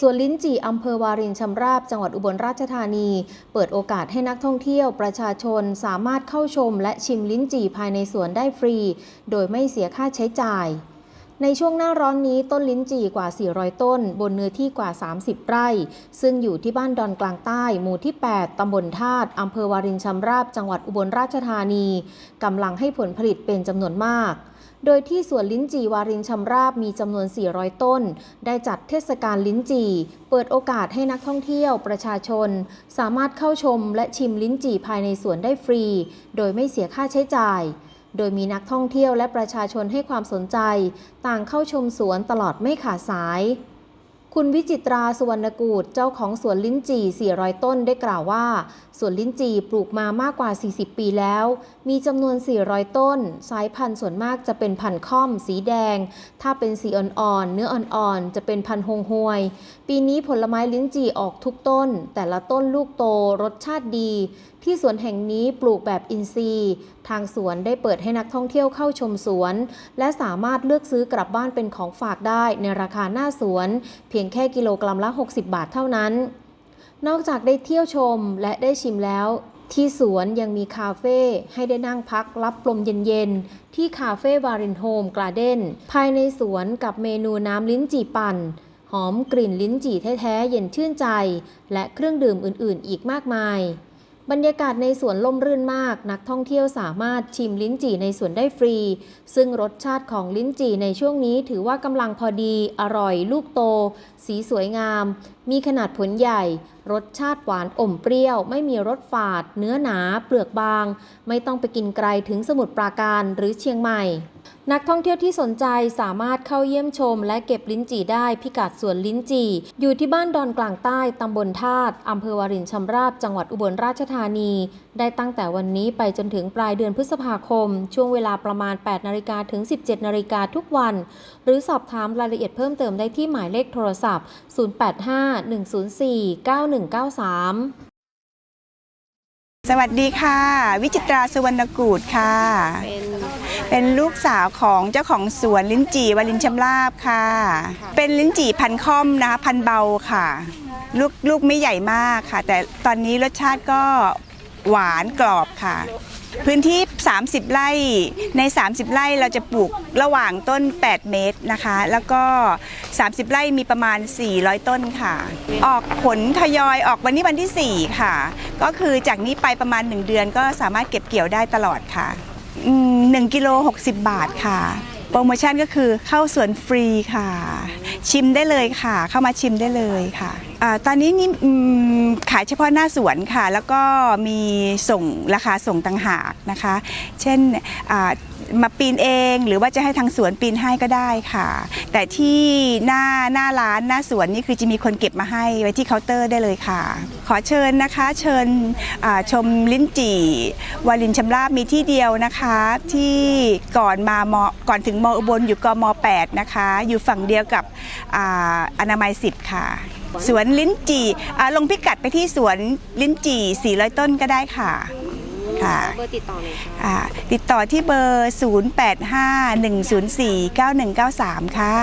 สวนลิ้นจี่อำเภอวารินชำราบ จังหวัดอุบลราชธานี เปิดโอกาสให้นักท่องเที่ยวประชาชนสามารถเข้าชมและชิมลิ้นจี่ภายในสวนได้ฟรี โดยไม่เสียค่าใช้จ่าย ในช่วงหน้าร้อนนี้ต้นลิ้นจี่กว่า 400 ต้น บนเนื้อที่กว่า 30 ไร่ ซึ่งอยู่ที่บ้านดอนกลางใต้ หมู่ที่ 8 ตำบลธาตุอำเภอวารินชำราบ จังหวัดอุบลราชธานีกำลังให้ผลผลิตเป็นจำนวนมาก โดยที่สวนลิ้นจี่วารินชำราบมีจำนวน 400 ต้น ได้จัดเทศกาลลิ้นจี่ เปิดโอกาสให้นักท่องเที่ยวประชาชน สามารถเข้าชมและชิมลิ้นจี่ภายในสวนได้ฟรี โดยไม่เสียค่าใช้จ่าย โดยมีนักท่องเที่ยวและประชาชนให้ความสนใจ ต่างเข้าชมสวนตลอดไม่ขาดสาย คุณวิจิตราสุวรรณกูดเจ้าของสวนลิ้นจี่ 400 ต้นได้กล่าวว่า สวนลิ้นจี่ปลูกมามากกว่า 40 ปีแล้ว มีจำนวน 400 ต้น สายพันธุ์ส่วนมากจะเป็นพันธุ์ค่อม สีแดง ถ้าเป็นสีอ่อนๆ เนื้ออ่อนๆ จะเป็นพันธุ์ฮงฮวย ปีนี้ผลไม้ลิ้นจี่ออกทุกต้น แต่ละต้นลูกโตรสชาติดี ที่สวนแห่งนี้ปลูกแบบอินทรีย์ ทางสวนได้เปิดให้นักท่องเที่ยวเข้าชมสวน และสามารถเลือกซื้อกลับบ้านเป็นของฝากได้ในราคาหน้าสวน เพียงแค่กิโลกรัมละ 60 บาทเท่านั้น นอกจากได้เที่ยวชมและได้ชิมแล้ว ที่สวนยังมีคาเฟ่ให้ได้นั่งพักรับลมเย็นๆ ที่คาเฟ่วารินโฮมกลาเด้นภายในสวนกับเมนูน้ำลิ้นจี่ปั่น หอมกลิ่นลิ้นจี่แท้ๆ เย็นชื่นใจ และเครื่องดื่มอื่นๆ อีกมากมาย บรรยากาศในสวนล่มรื่นมาก นักท่องเที่ยวสามารถชิมลิ้นจี่ในสวนได้ฟรี ซึ่งรสชาติของลิ้นจี่ในช่วงนี้ถือว่ากำลังพอดี อร่อย ลูกโต สีสวยงาม มีขนาดผลใหญ่ รสชาติหวานอมเปรี้ยว ไม่มีรสฝาด เนื้อหนา เปลือกบาง ไม่ต้องไปกินไกลถึงสมุทรปราการหรือเชียงใหม่ นักท่องเที่ยวที่สนใจสามารถเข้าเยี่ยมชม และเก็บลิ้นจี่ได้พิกัดสวนลิ้นจี่ อยู่ที่บ้านดอนกลางใต้ ตำบลธาตุอำเภอวารินชำราบ จังหวัดอุบลราชธานี ได้ตั้งแต่วันนี้ไปจนถึงปลายเดือนพฤษภาคม ช่วงเวลาประมาณ 8นาฬิกาถึง 17นาฬิกาทุกวัน หรือสอบถามรายละเอียดเพิ่มเติมได้ที่หมายเลขโทรศัพท์ 085-104-9193สวัสดีค่ะ วิจิตราสุวรรณกูดค่ะ เป็น เป็นลูกสาวของเจ้าของสวนลิ้นจี่วาลินชำราบค่ะ เป็นลิ้นจี่พันค่อมนะคะพันเบาค่ะ ลูกลูกไม่ใหญ่มากค่ะ แต่ตอนนี้รสชาติก็หวานกรอบค่ะ พื้นที่ 30 ไร่ใน 30 ไร่เราจะปลูกระหว่างต้น 8 เมตรนะคะ แล้วก็ 30 ไร่มีประมาณ 400 ต้นค่ะ ออกผลทยอยออกวันนี้วันที่ 4 ค่ะ ก็คือจากนี้ไปประมาณ 1 เดือนก็สามารถเก็บเกี่ยวได้ตลอดค่ะ อืมหนึ่งกิโล60 บาทค่ะ โปรโมชั่นก็คือเข้าสวนฟรีค่ะ ชิมได้เลยค่ะ เข้ามาชิมได้เลยค่ะ ตอนนี้นี่ขายเฉพาะหน้าสวนค่ะ แล้วก็มีส่งราคาส่งต่างหากนะคะ เช่นมาปีนเองหรือว่าจะให้ทางสวนปีนให้ก็ได้ค่ะ แต่ที่หน้าหน้าร้านหน้าสวนนี่คือจะมีคนเก็บมาให้ไว้ที่เคาน์เตอร์ได้เลยค่ะ ขอเชิญนะคะ เชิญชมลิ้นจี่วาลินชำราบมีที่เดียวนะคะ ที่ก่อนมามก่อนถึงมอุบลอยู่กม 8 นะคะ อยู่ฝั่งเดียวกับออนามัย 10 ค่ะ สวนลิ้นจี่อ่าลงพิกัดไปที่สวนลิ้นจี่ 400 ต้นก็ได้ค่ะ ค่ะ เบอร์ติดต่อเลยค่ะ อ่าติดต่อที่เบอร์ 0851049193 ค่ะ